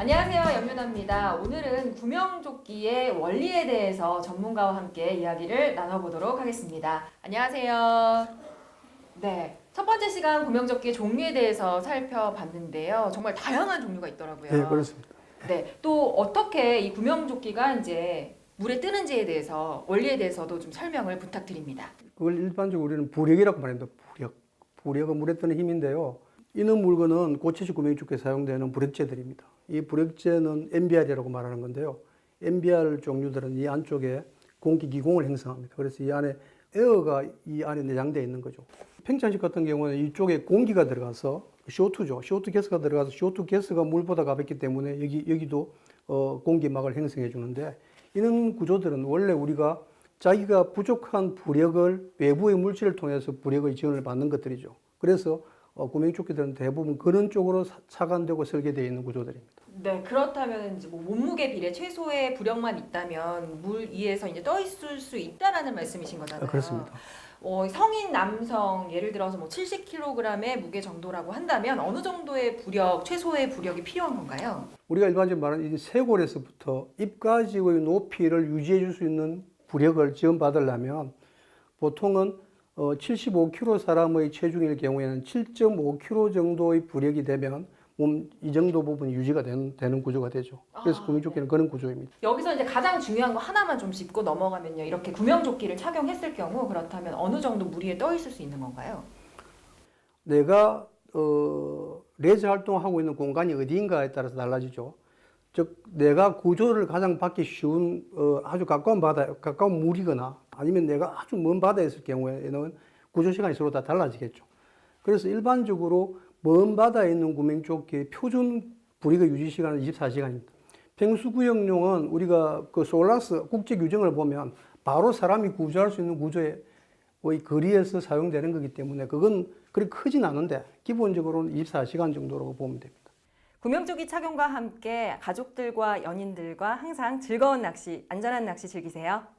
안녕하세요. 연유나입니다. 오늘은 구명조끼의 원리에 대해서 전문가와 함께 이야기를 나눠보도록 하겠습니다. 안녕하세요. 네. 첫 번째 시간 구명조끼의 종류에 대해서 살펴봤는데요. 정말 다양한 종류가 있더라고요. 네, 그렇습니다. 네. 또 어떻게 이 구명조끼가 이제 물에 뜨는지에 대해서 원리에 대해서도 좀 설명을 부탁드립니다. 그걸 일반적으로 우리는 부력이라고 말합니다. 부력. 부력은 물에 뜨는 힘인데요. 이는 물건은 고체식 구명조끼에 사용되는 부력제들입니다. 이 부력제는 MBR이라고 말하는 건데요. MBR 종류들은 이 안쪽에 공기 기공을 형성합니다. 그래서 이 안에 에어가 이 안에 내장되어 있는 거죠. 팽창식 같은 경우는 이쪽에 공기가 들어가서 CO2죠. CO2 가스가 들어가서 CO2 가스가 물보다 가볍기 때문에 여기 여기도 어, 공기막을 형성해 주는데 이런 구조들은 원래 우리가 자기가 부족한 부력을 외부의 물질을 통해서 부력의 지원을 받는 것들이죠. 그래서 어, 구명조끼들은 대부분 그런 쪽으로 사- 차관되고 설계되어 있는 구조들입니다. 네, 그렇다면 이제 뭐 몸무게 비례 최소의 부력만 있다면 물 위에서 이제 떠 있을 수 있다라는 말씀이신 거잖아요. 아, 그렇습니다. 어, 성인 남성 예를 들어서 뭐 70kg의 무게 정도라고 한다면 어느 정도의 부력, 최소의 부력이 필요한 건가요? 우리가 일반적으로 말하는 이 쇄골에서부터 입까지의 높이를 유지해 줄 수 있는 부력을 지원받으려면 보통은 어, 75kg 사람의 체중일 경우에는 7.5kg 정도의 부력이 되면 몸 이 정도 부분이 유지가 되는, 되는 구조가 되죠. 그래서 아, 구명조끼는 그런 구조입니다. 여기서 이제 가장 중요한 거 하나만 좀 짚고 넘어가면요. 이렇게 구명조끼를 착용했을 경우 그렇다면 어느 정도 물 위에 떠 있을 수 있는 건가요? 내가 어, 레저 활동하고 있는 공간이 어디인가에 따라서 달라지죠. 즉 내가 구조를 가장 받기 쉬운 어, 아주 가까운 바다, 가까운 물이거나 아니면 내가 아주 먼 바다에 있을 경우에는 구조 시간이 서로 다 달라지겠죠. 그래서 일반적으로 먼 바다에 있는 구명조끼의 표준 불이가 유지 시간은 24시간입니다. 펭수구역용은 우리가 그 솔라스 국제 규정을 보면 바로 사람이 구조할 수 있는 구조의 거리에서 사용되는 거기 때문에 그건 그렇게 크진 않은데 기본적으로는 24시간 정도라고 보면 됩니다. 구명조끼 착용과 함께 가족들과 연인들과 항상 즐거운 낚시, 안전한 낚시 즐기세요.